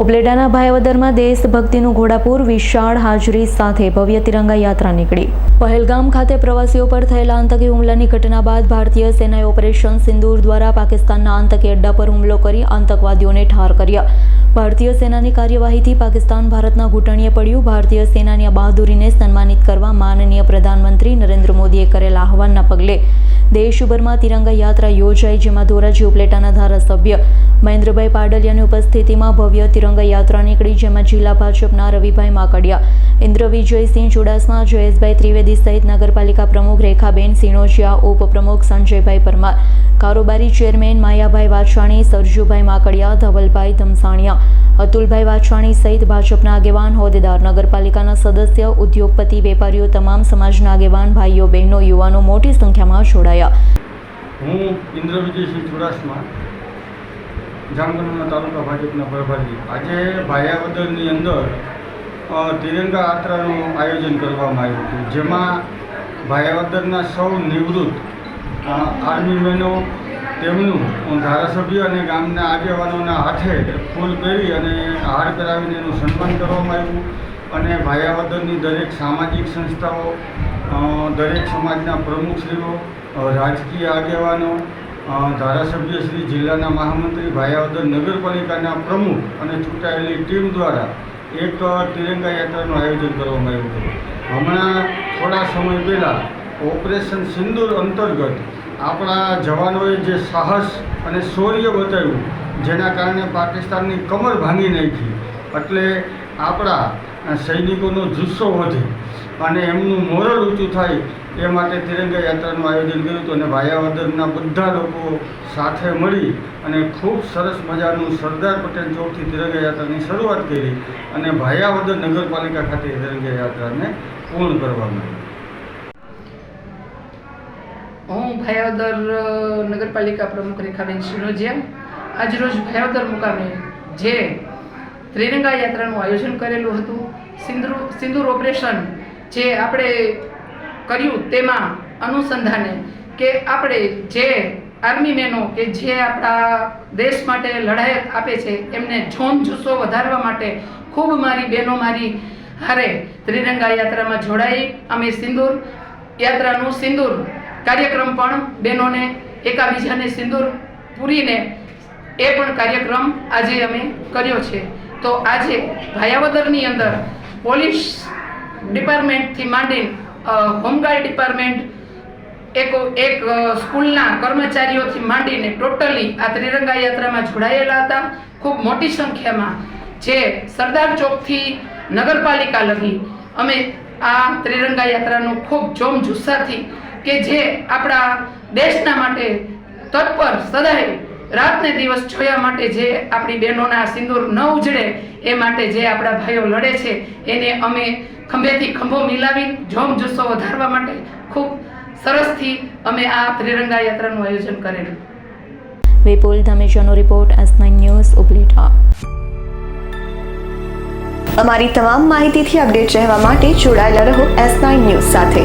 ઉપલેટાના ભાયાવદરમાં દેશભક્તિનું ઘોડાપુર વિશાળ હાજરી સાથે ભવ્ય તિરંગા યાત્રા નીકળી. પહેલગામ ખાતે પ્રવાસીઓ પર થયેલા આતંકી હુમલાની ઘટના બાદ ભારતીય સેનાએ ઓપરેશન સિંદૂર દ્વારા પાકિસ્તાનના આતંકી અડ્ડા પર હુમલો કરી આતંકવાદીઓને ઠાર કર્યા. ભારતીય સેનાની કાર્યવાહીથી પાકિસ્તાન ભારતના ઘૂંટણીએ પડ્યું. ભારતીય સેનાની બહાદુરીને સન્માનિત કરવા માનનીય પ્રધાનમંત્રી નરેન્દ્ર મોદીએ કરેલા આહવાનના પગલે દેશભરમાં તિરંગા યાત્રા યોજાઈ, જેમાં ધોરાજી ઉપલેટાના ધારાસભ્ય મહેન્દ્રભાઈ પાડલિયાની ઉપસ્થિતિમાં ભવ્ય તિરંગા યાત્રા નીકળી, જેમાં જિલ્લા ભાજપના રવિભાઈ માકડિયા ઇન્દ્ર વિજયસિંહ ચુડાસમા, જયેશભાઈ ત્રિવેદી સહિત નગરપાલિકા પ્રમુખ રેખાબેન સિનોજિયા, ઉપપ્રમુખ સંજયભાઈ પરમાર, કારોબારી ચેરમેન માયાભાઈ વાછાણી, સરજુભાઈ માકડિયા, ધવલભાઈ ધમસાણિયા અતુલભાઈ વાછાણી સહિત ભાજપના આગેવાન હોદ્દેદાર, નગરપાલિકાના સદસ્ય, ઉદ્યોગપતિ, વેપારીઓ તમામ સમાજના આગેવાન, ભાઈઓ, બહેનો, યુવાનો મોટી સંખ્યામાં જોડાયા. હું ઇન્દ્ર વિજયસિંહ ચુડાસમા જામનગરના તાલુકા ભાજપના પ્રભારી. આજે ભાયાવદરની અંદર તિરંગા યાત્રાનું આયોજન કરવામાં આવ્યું હતું, જેમાં ભાયાવદરના સૌ નિવૃત્ત આર્મી મેનો તેમનું ધારાસભ્ય અને ગામના આગેવાનોના હાથે ફૂલ પહેરી અને હાર પહેરાવીને એનું સન્માન કરવામાં આવ્યું. અને ભાયાવદરની દરેક સામાજિક સંસ્થાઓ દરેક સમાજના પ્રમુખશ્રીઓ રાજકીય આગેવાનો ધારાસભ્ય શ્રી જિલ્લાના મહામંત્રી ભાયાવદર નગરપાલિકાના પ્રમુખ અને ચૂંટાયેલી ટીમ દ્વારા એક તિરંગા યાત્રાનું આયોજન કરવામાં આવ્યું હતું. હમણાં થોડા સમય પહેલાં ઓપરેશન સિંદૂર અંતર્ગત આપણા જવાનોએ જે સાહસ અને શૌર્ય બતાવ્યું, જેના કારણે પાકિસ્તાનની કમર ભાંગી નાખી, એટલે આપણા સૈનિકોનો જુસ્સો વધે અને એમનું મોરલ ઊંચું થાય એ માટે તિરંગા યાત્રાનું આયોજન કર્યું હતું અને ભાયાવદરના બધા લોકો સાથે મળી અને ખૂબ સરસ મજાનું સરદાર પટેલ ચોકથી તિરંગા યાત્રાની શરૂઆત કરી અને ભાયાવદર નગરપાલિકા ખાતે તિરંગા યાત્રાને પૂર્ણ કરવામાં આવી હું ભાયાવદર નગરપાલિકા પ્રમુખ રેખાબેન સિનોજિયા આજરોજ ભાયાવદર મુકામે જે ત્રિરંગા યાત્રાનું આયોજન કરેલું હતું સિંદૂર સિંદૂર ઓપરેશન જે આપણે કર્યું તેમાં અનુસંધાને કે આપણે જે આર્મી મેનો કે જે આપણા દેશ માટે લડાઈ આપે છે, એમને જોમ જુસ્સો વધારવા માટે ખૂબ મારી બહેનો મારી હારે ત્રિરંગા યાત્રામાં જોડાઈ. અમે સિંદૂર યાત્રાનું સિંદૂર કાર્યક્રમ પણ બહેનોને એકાબીજાને સિંદૂર પૂરીને એ પણ કાર્યક્રમ આજે અમે કર્યો છે. તો આજે ભાયાવદરની અંદર પોલીસ ડિપાર્ટમેન્ટથી માંડીને હોમગાર્ડ ડિપાર્ટમેન્ટ, એક એક સ્કૂલના કર્મચારીઓથી માંડીને ટોટલી આ ત્રિરંગા યાત્રામાં જોડાયેલા હતા. ખૂબ મોટી સંખ્યામાં જે સરદાર ચોકથી નગરપાલિકા લગી અમે આ ત્રિરંગા યાત્રાનું ખૂબ જોમ જુસ્સાથી કે જે આપણા દેશના માટે તત્પર સદાય રાતને દિવસ જોયા માટે જે આપણી બહેનોના સિંદૂર ન ઉજળે એ માટે જે આપણા ભાઈઓ લડે છે એને અમે ખંભેથી ખંભો મિલાવી જોમ જુસ્સો વધારવા માટે ખૂબ સરસથી અમે આ ત્રિરંગા યાત્રાનું આયોજન કરેલું. Vipul ધમેજાનો report S nine news Upleta અમારી તમામ માહિતીથી અપડેટ રહેવા માટે જોડાયેલા રહો એસ નાઇન ન્યૂઝ સાથે.